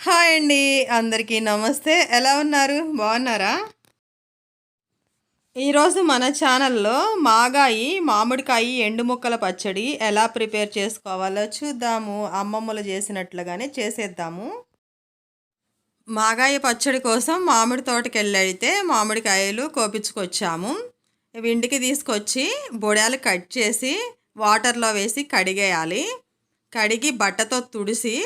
Hi అండి అందరికీ నమస్తే. ఎలా ఉన్నారు? బాగున్నారా? ఈరోజు మన ఛానల్లో మాగాయి మామిడికాయి ఎండు ముక్కల పచ్చడి ఎలా ప్రిపేర్ చేసుకోవాలో చూద్దాము. అమ్మమ్మలు చేసినట్లుగానే చేసేద్దాము. మాగాయి పచ్చడి కోసం మామిడి తోటకి వెళ్ళైతే మామిడికాయలు కోపించుకొచ్చాము. ఇవి ఇంటికి తీసుకొచ్చి బొడాలు కట్ చేసి వాటర్లో వేసి కడిగేయాలి. కడిగి బట్టతో తుడిసి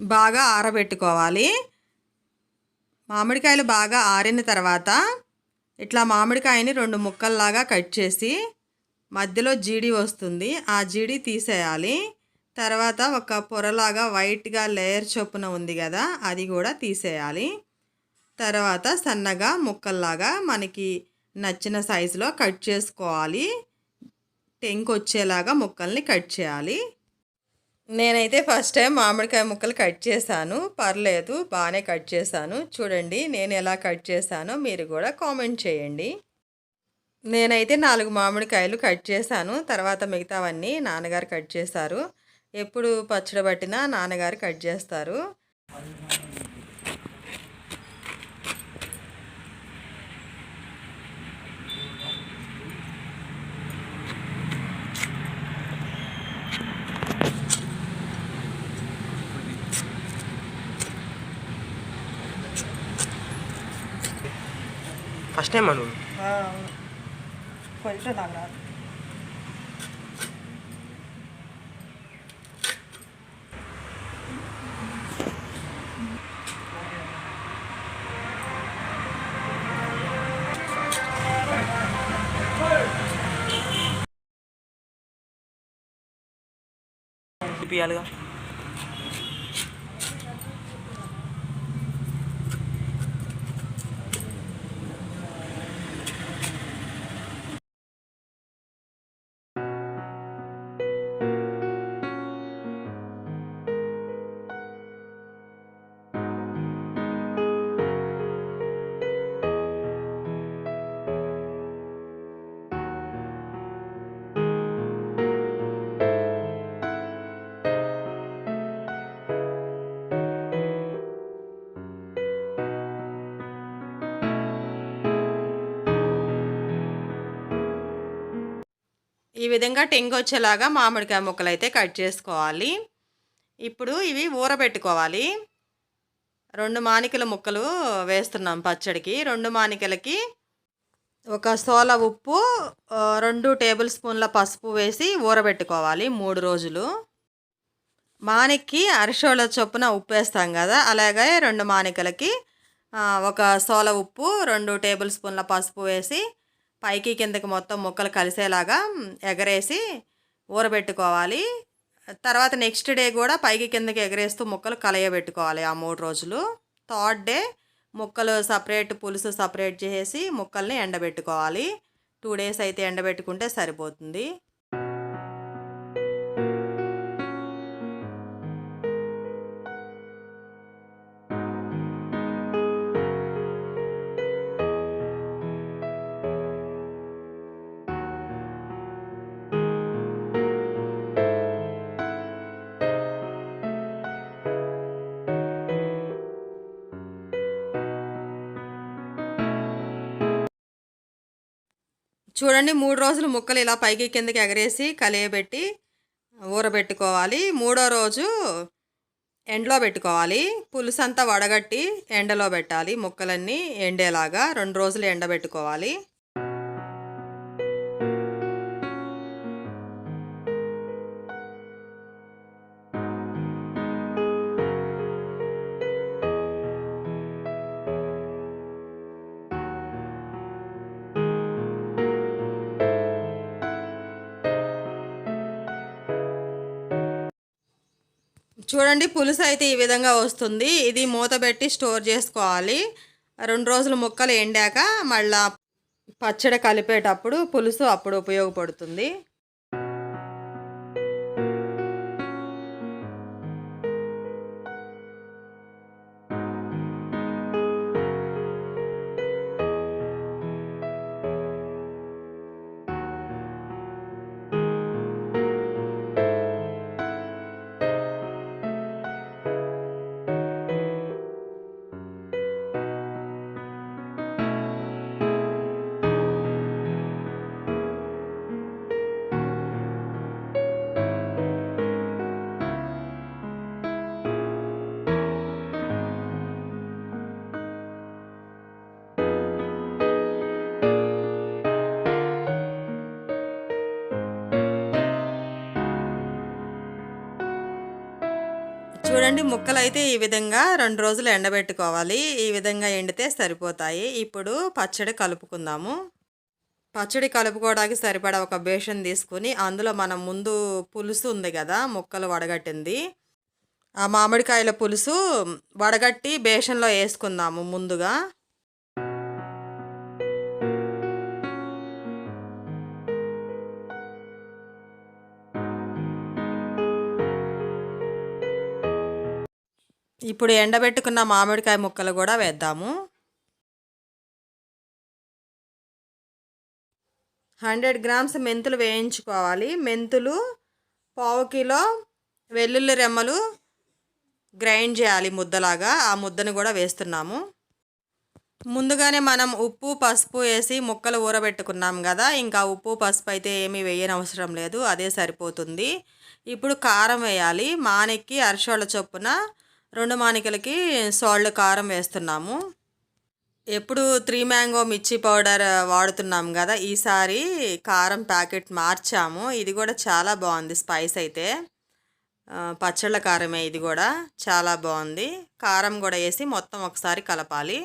బాగా ఆరబెట్టుకోవాలి. మామిడికాయలు బాగా ఆరిన తర్వాత ఇట్లా మామిడికాయని రెండు ముక్కల్లాగా కట్ చేసి మధ్యలో జీడి వస్తుంది. ఆ జీడి తీసేయాలి. తర్వాత ఒక పొరలాగా వైట్గా లేయర్ చొప్పున ఉంది కదా అది కూడా తీసేయాలి. తర్వాత సన్నగా ముక్కల్లాగా మనకి నచ్చిన సైజులో కట్ చేసుకోవాలి. టెంక్ వచ్చేలాగా ముక్కల్ని కట్ చేయాలి. నేనైతే ఫస్ట్ టైం మామిడికాయ ముక్కలు కట్ చేశాను. పర్లేదు బాగానే కట్ చేశాను. చూడండి నేను ఎలా కట్ చేశానో మీరు కూడా కామెంట్ చేయండి. నేనైతే నాలుగు మామిడికాయలు కట్ చేశాను. తర్వాత మిగతావన్నీ నాన్నగారు కట్ చేశారు. ఎప్పుడు పచ్చడి పట్టినా నాన్నగారు కట్ చేస్తారు. ఫస్ట్ టైం అను కొంచెం నాకు రాదు చూపియాలిగా ఈ విధంగా టెంగు వచ్చేలాగా మామిడికాయ ముక్కలు అయితే కట్ చేసుకోవాలి. ఇప్పుడు ఇవి ఊరబెట్టుకోవాలి. రెండు మానికల ముక్కలు వేస్తున్నాం పచ్చడికి. రెండు మానికలకి ఒక సోల ఉప్పు రెండు టేబుల్ స్పూన్ల పసుపు వేసి ఊరబెట్టుకోవాలి మూడు రోజులు. మానిక్కి అరిసోళ్ళ చొప్పున ఉప్పు వేస్తాం కదా అలాగే రెండు మానికలకి ఒక సోల ఉప్పు రెండు టేబుల్ స్పూన్ల పసుపు వేసి పైకి కిందకి మొత్తం ముక్కలు కలిసేలాగా ఎగరేసి ఊరబెట్టుకోవాలి. తర్వాత నెక్స్ట్ డే కూడా పైకి కిందకి ఎగరేస్తూ ముక్కలు కలయబెట్టుకోవాలి ఆ మూడు రోజులు. థర్డ్ డే ముక్కలు సపరేట్ పులుసు సపరేట్ చేసి ముక్కల్ని ఎండబెట్టుకోవాలి. టూ డేస్ అయితే ఎండబెట్టుకుంటే సరిపోతుంది. చూడండి మూడు రోజులు ముక్కలు ఇలా పైకి కిందకి ఎగరేసి కలియబెట్టి ఊరబెట్టుకోవాలి. మూడో రోజు ఎండలో పెట్టుకోవాలి. పులుసు అంతా వడగట్టి ఎండలో పెట్టాలి. ముక్కలన్నీ ఎండేలాగా రెండు రోజులు ఎండబెట్టుకోవాలి. చూడండి పులుసు అయితే ఈ విధంగా వస్తుంది. ఇది మూత పెట్టి స్టోర్ చేసుకోవాలి. రెండు రోజులు ముక్కలు ఎండాక మళ్ళా పచ్చడి కలిపేటప్పుడు పులుసు అప్పుడు ఉపయోగపడుతుంది. చూడండి అయితే ఈ విధంగా రెండు రోజులు ఎండబెట్టుకోవాలి. ఈ విధంగా ఎండితే సరిపోతాయి. ఇప్పుడు పచ్చడి కలుపుకుందాము. పచ్చడి కలుపుకోవడానికి సరిపడా ఒక బేషన్ తీసుకుని అందులో మనం ముందు పులుసు ఉంది కదా ముక్కలు వడగట్టింది. ఆ మామిడికాయల పులుసు వడగట్టి బేషన్లో వేసుకుందాము ముందుగా. ఇప్పుడు ఎండబెట్టుకున్న మామిడికాయ ముక్కలు కూడా వేద్దాము. హండ్రెడ్ గ్రామ్స్ మెంతులు వేయించుకోవాలి. మెంతులు పావు కిలో వెల్లుల్లి రెమ్మలు గ్రైండ్ చేయాలి ముద్దలాగా. ఆ ముద్దను కూడా వేస్తున్నాము. ముందుగానే మనం ఉప్పు పసుపు వేసి ముక్కలు ఊరబెట్టుకున్నాం కదా. ఇంకా ఉప్పు పసుపు అయితే ఏమీ వేయనవసరం లేదు. అదే సరిపోతుంది. ఇప్పుడు కారం వేయాలి. మానెక్కి అరిసోళ్ళ చొప్పున రెండు మానికలకి సాల్ట్ కారం వేస్తున్నాము. ఎప్పుడు త్రీ మ్యాంగో మిర్చి పౌడర్ వాడుతున్నాం కదా ఈసారి కారం ప్యాకెట్ మార్చాము. ఇది కూడా చాలా బాగుంది స్పైస్ అయితే. పచ్చళ్ళ కారమే ఇది కూడా చాలా బాగుంది. కారం కూడా వేసి మొత్తం ఒకసారి కలపాలి.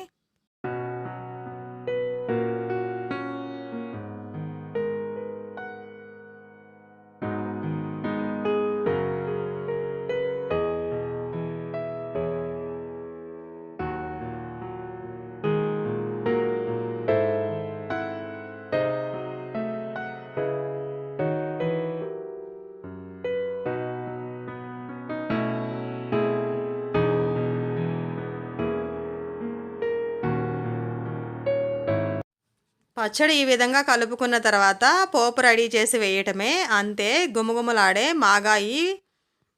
పచ్చడి ఈ విధంగా కలుపుకున్న తర్వాత పోపు రెడీ చేసి వేయటమే. అంతే గుమగుమలాడే మాగాయి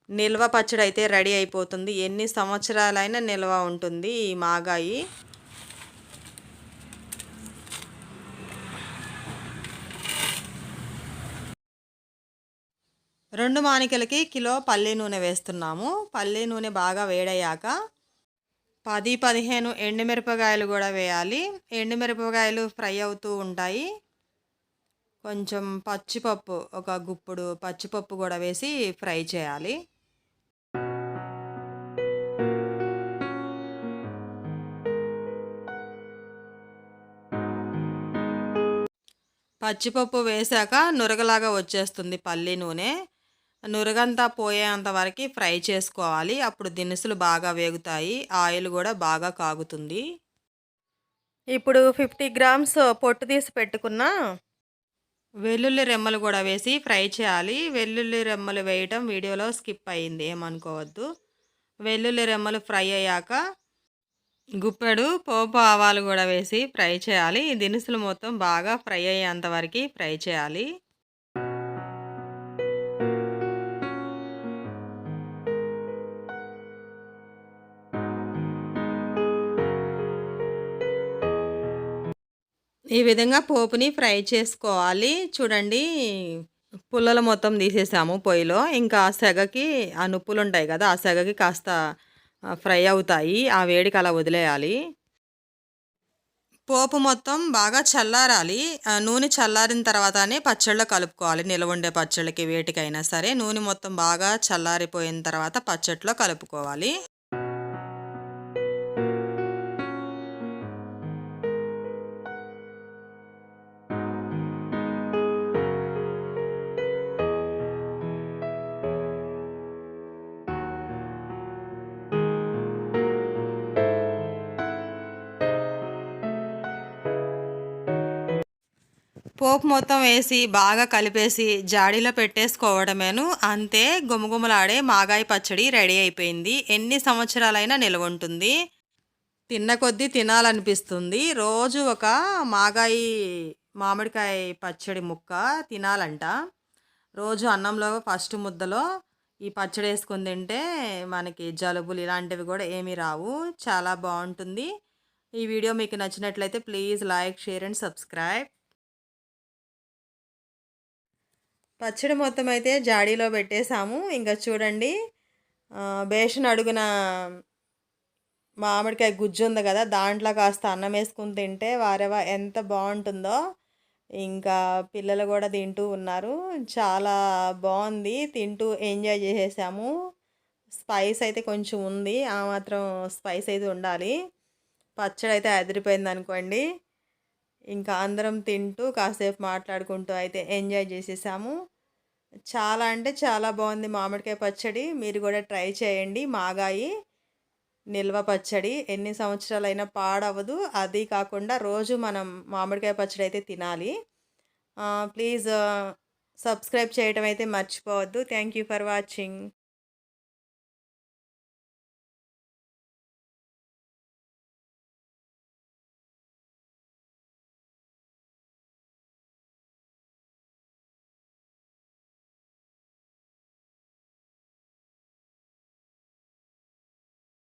నిల్వ పచ్చడి అయితే రెడీ అయిపోతుంది. ఎన్ని సంవత్సరాలైనా నిల్వ ఉంటుంది ఈ మాగాయి. రెండు మానికలకి కిలో పల్లి నూనె వేస్తున్నాము. పల్లి నూనె బాగా వేడయ్యాక పది పదిహేను ఎండుమిరపకాయలు కూడా వేయాలి. ఎండుమిరపకాయలు ఫ్రై అవుతూ ఉంటాయి. కొంచెం పచ్చిపప్పు ఒక గుప్పుడు పచ్చిపప్పు కూడా వేసి ఫ్రై చేయాలి. పచ్చిపప్పు వేశాక నురగలాగా వచ్చేస్తుంది పల్లి నూనె. నురగంతా పోయేంత వరకు ఫ్రై చేసుకోవాలి. అప్పుడు దినుసులు బాగా వేగుతాయి. ఆయిల్ కూడా బాగా కాగుతుంది. ఇప్పుడు ఫిఫ్టీ గ్రామ్స్ పొట్టు తీసి పెట్టుకున్న. వెల్లుల్లి రెమ్మలు కూడా వేసి ఫ్రై చేయాలి. వెల్లుల్లి రెమ్మలు వేయటం వీడియోలో స్కిప్ అయింది. ఏమనుకోవద్దు. వెల్లుల్లి రెమ్మలు ఫ్రై అయ్యాక గుప్పెడు పోపు ఆవాలు కూడా వేసి ఫ్రై చేయాలి. దినుసులు మొత్తం బాగా ఫ్రై అయ్యేంత వరకు ఫ్రై చేయాలి. ఈ విధంగా పోపుని ఫ్రై చేసుకోవాలి. చూడండి పుల్లలు మొత్తం తీసేసాము పొయ్యిలో. ఇంకా ఆ సెగకి ఆ నుప్పులు ఉంటాయి కదా ఆ సెగకి కాస్త ఫ్రై అవుతాయి. ఆ వేడికి అలా వదిలేయాలి. పోపు మొత్తం బాగా చల్లారాలి. ఆ, నూనె చల్లారిన తర్వాతనే పచ్చళ్ళు కలుపుకోవాలి. నిలవ ఉండే పచ్చళ్ళకి వేటికైనా సరే నూనె మొత్తం బాగా చల్లారిపోయిన తర్వాత పచ్చట్లో కలుపుకోవాలి. పోపు మొత్తం వేసి బాగా కలిపేసి జాడీలో పెట్టేసుకోవడమేను. అంతే గుమగుమలాడే మాగాయి పచ్చడి రెడీ అయిపోయింది. ఎన్ని సంవత్సరాలైనా నిల్వ ఉంటుంది తిన్న కొద్దీ తినాలనిపిస్తుంది. రోజు ఒక మాగాయి మామిడికాయ పచ్చడి ముక్క తినాలంట. రోజు అన్నంలో ఫస్ట్ ముద్దలో ఈ పచ్చడి వేసుకుని తింటే మనకి జలుబులు ఇలాంటివి కూడా ఏమీ రావు. చాలా బాగుంటుంది. ఈ వీడియో మీకు నచ్చినట్లయితే please like share and subscribe. పచ్చడి మొత్తం అయితే జాడీలో పెట్టేసాము ఇంకా చూడండి బేషన్ అడుగున మామిడికాయ గుజ్జు ఉంది కదా దాంట్లో కాస్త అన్నం వేసుకుని తింటే వారెవా ఎంత బాగుంటుందో. ఇంకా పిల్లలు కూడా తింటూ ఉన్నారు. చాలా బాగుంది తింటూ ఎంజాయ్ చేసేసాము. స్పైస్ అయితే కొంచెం ఉంది ఆ మాత్రం స్పైస్ అయితే ఉండాలి. పచ్చడి అయితే అదిరిపోయింది అనుకోండి. ఇంకా అందరం తింటూ కాసేపు మాట్లాడుకుంటూ అయితే ఎంజాయ్ చేసేసాము. చాలా అంటే చాలా బాగుంది మామిడికాయ పచ్చడి. మీరు కూడా ట్రై చేయండి. మాగాయి నిల్వ పచ్చడి ఎన్ని సంవత్సరాలైనా పాడవదు అది కాకుండా రోజు మనం మామిడికాయ పచ్చడి అయితే తినాలి. ప్లీజ్ సబ్స్క్రైబ్ చేయడం అయితే మర్చిపోవద్దు. Thank you for watching.